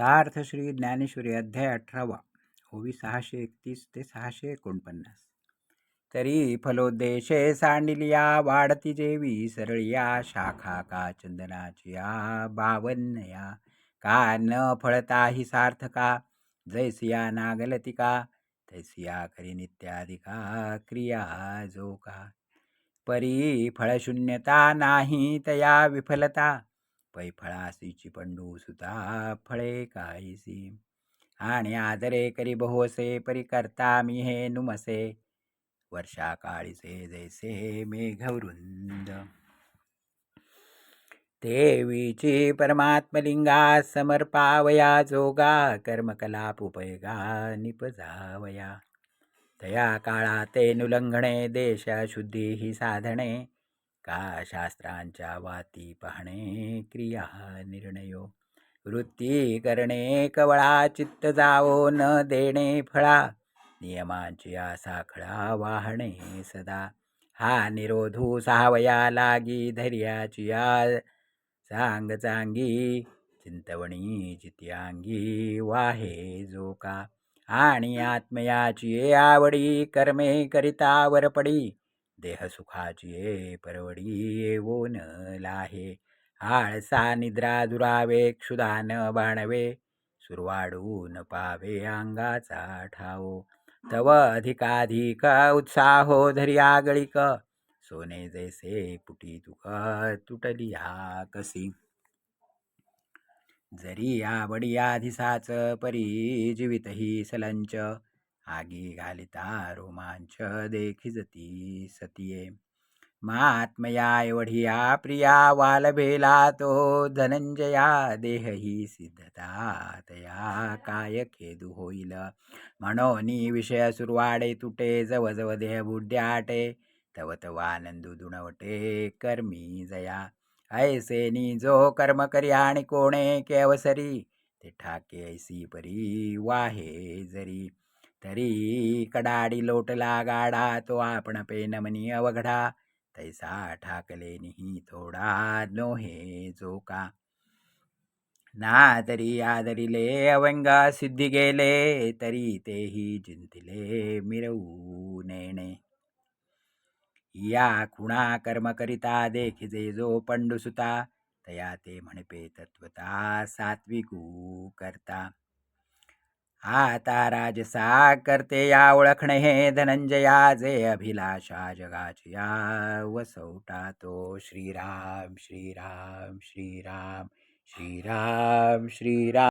सार्थ श्री ज्ञानेश्वरी अध्याय अठरावा. ओवी सहाशे एकतीस ते सहाशे एकोणपन्नास. तरी फलोद्देशे सांडिलिया वाढती जेवी सरळिया शाखा का चंदनाचिया बावन्नया का न फळता फळताही सार्थका जैसिया नागलतिका तैसिया करी नित्यादिका क्रिया जो का परी फळशून्यता नाही तया विफलता पै फळासीची पंडू सुता फळे काहीसी. आणि आदरे करी बहोसे परी करता मी हे नुमसे. वर्षा काळीचे जैसे मेघवृंद देवीची परमात्मलिंगा समर्पावया जोगा कर्मकलाप कर्मकलापुपयगा निपजावया. तया काळा ते नुलंघणे देश शुद्धी ही साधणे का शास्त्रांच्या वाती पाहणे क्रिया निर्णयो. वृत्ती करणे कवळा चित्त जावो न देणे फळा. नियमांची आसाखळा वाहणे सदा. हा निरोधू सहावया लागी धैर्याची या सांग चांगी. चिंतवणी चित्यांगी वाहे जो का आणि आत्मयाची आवडी कर्मे करिता वरपडी देह सुखाची ये परवडी येवोन लाहे आळसा निद्रा दुरावे क्षुदान बाणवे सुरवाडू न पावे अंगाचा ठाव. तव अधिकाधिक उत्साहो धर्या गळिक सोने जैसे पुटी तुक हा कसी. जरी आवडी आधिसाच परी जीवितही सलंच आगी घालिता रोमांच देखिजती सतीये. महात्मया एवढिया प्रिया वालभेला तो धनंजया देहही सिद्धता तया काय खेदू होईल? म्हणोनी विषय सुरवाडे तुटे जव जव देह बुड्याटे तव तव आनंदू दुणवटे कर्मी जया. ऐसे नी जो कर्म करी आणि कोणे केवसरी ते ठाके ऐसी परी वाहे जरी. तरी कडाडी लोटला गाडा तो आपण पेनमनी अवघडा. तैसा ठाकले निही थोडा नोहे जो का ना तरी आदरिले अवंग सिद्धी गेले तरी तेही जिंतिले मिरवू नेणे. या खुणा कर्म करिता देखिजे जो पंडुसुता तया ते म्हणपे तत्वता सात्विकू करता. आता राजसा करते या ओळखणे हे धनंजया जे अभिलाषा जगाची या वसवटा तो. श्रीराम श्रीराम श्रीराम श्रीराम श्रीराम.